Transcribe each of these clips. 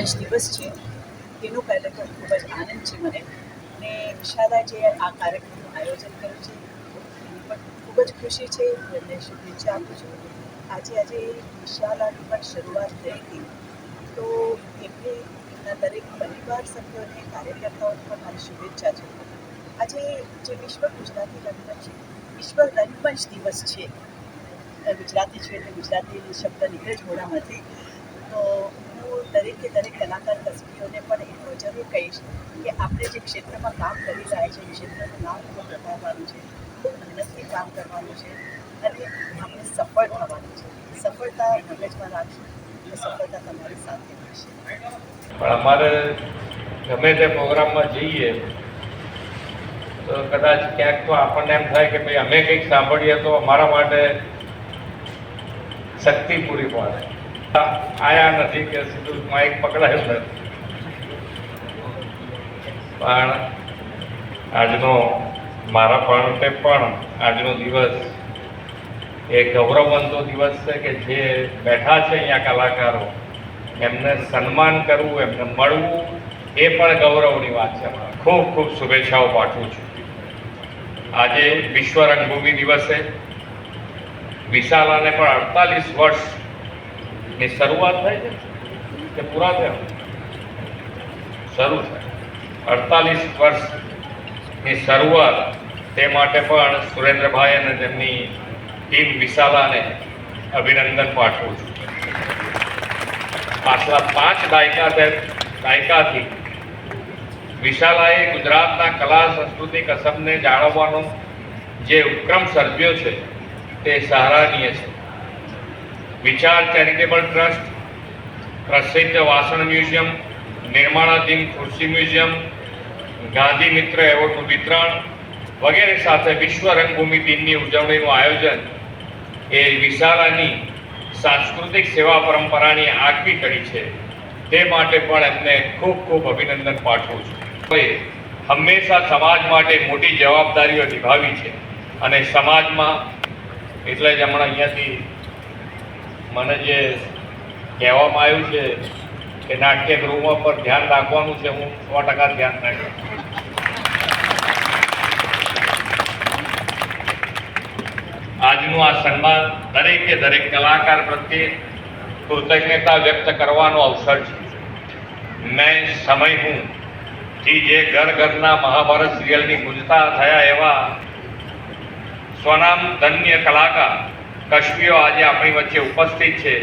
રંગમંચ દિવસ છે. એનો પહેલે તો ખૂબ જ આનંદ છે મને. અને વિશાલા જે આ કાર્યક્રમનું આયોજન કર્યું છે, એની પણ ખૂબ જ ખુશી છે. એમને શુભેચ્છા આપું છું. આજે આજે વિશાલાની પણ શરૂઆત થઈ હતી તો એમને એમના દરેક પરિવાર સભ્યોને, કાર્યકર્તાઓને પણ મારી શુભેચ્છા છે. આજે જે વિશ્વ ગુજરાતી રંગમંચ વિશ્વ રંગમંચ દિવસ છે. ગુજરાતી છે એટલે ગુજરાતી શબ્દ નીકળે જ મોઢામાંથી. તો દરેકે દરેક કલાકાર તસવીરોને પણ એટલું જરૂર કહીશ કે આપણે જે ક્ષેત્રમાં કામ કરી રહ્યા છે ક્ષેત્રનું નામ ખૂબ વધારવાનું છે. ખૂબ મહેનતથી કામ કરવાનું છે. અને આપણે સફળ થવાનું છે. સફળતા મગજમાં રાખશું તો સફળતા તમારી સાથે મળશે. પણ અમારે ગમે તે પ્રોગ્રામમાં જઈએ, તો કદાચ ક્યાંક તો આપણને એમ થાય કે ભાઈ અમે કંઈક સાંભળીએ તો અમારા માટે શક્તિ પૂરી પાડે. આયા નથી કે સીધું એક પકડાયું નથી પણ આજનો મારા માટે પણ આજનો દિવસ એ ગૌરવવંતો દિવસ છે કે જે બેઠા છે અહીંયા કલાકારો, એમને સન્માન કરવું, એમને મળવું, એ પણ ગૌરવની વાત છે ખૂબ ખૂબ શુભેચ્છાઓ પાઠવું છું. આજે વિશ્વ રંગભૂમિ દિવસે વિશાલાને પણ અડતાલીસ વર્ષની શરૂઆત થઈ છે કે પૂરા થયા? શરૂ થાય. અડતાલીસ વર્ષની શરૂઆત તે માટે પણ સુરેન્દ્રભાઈ અને તેમની ટીમ વિશાલાને અભિનંદન પાઠવું છું. પાછલા પાંચ દાયકા દાયકાથી વિશાલાએ ગુજરાતના કલા, સંસ્કૃતિ અસમને જાળવવાનો જે ઉપક્રમ સર્જ્યો છે તે સહારાનીય છે. વિચાર ચેરિટેબલ ટ્રસ્ટ, પ્રસિદ્ધ વાસણ મ્યુઝિયમ, નિર્માણાધીન ખુરશી મ્યુઝિયમ, ગાંધી મિત્ર એવોર્ડનું વિતરણ વગેરે સાથે વિશ્વ રંગભૂમિ દિનની ઉજવણીનું આયોજન એ વિશાળાની સાંસ્કૃતિક સેવા પરંપરાની આગવી કડી છે. તે માટે પણ એમને ખૂબ ખૂબ અભિનંદન પાઠવું છું. હંમેશા સમાજ માટે મોટી જવાબદારીઓ નિભાવી છે અને સમાજમાં, એટલે જ હમણાં અહીંયાથી મને જે કહેવામાં આવ્યું છે કે નાટ્ય ગૃહમાં પર ધ્યાન રાખવાનું છે, હું સો ટકા ધ્યાન રાખીશ. આજનું આ સન્માન દરેકે દરેક કલાકાર પ્રત્યે કૃતજ્ઞતા વ્યક્ત કરવાનો અવસર છે. મેં સમય હું થી જે ઘર ઘરના મહાભારત સિરિયલની ગુંજતા થયા એવા સ્વનામ ધન્ય કલાકાર કશ્મીઓ આજે આપણી વચ્ચે ઉપસ્થિત છે.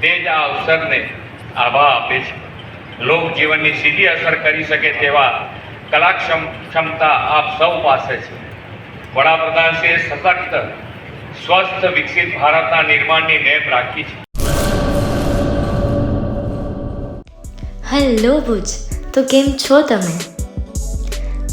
તે જ આ અવસરને આભા આપે છે. લોકજીવનની સીધી અસર કરી શકે તેવા કલાક્ષમ ક્ષમતા આપ સૌ પાસે છે. વડાપ્રધાનશ્રીએ સશક્ત સ્વસ્થ, વિકસિત ભારતના નિર્માણની નેમ રાખી છે. હેલો ભુજ, તો કેમ છો તમે?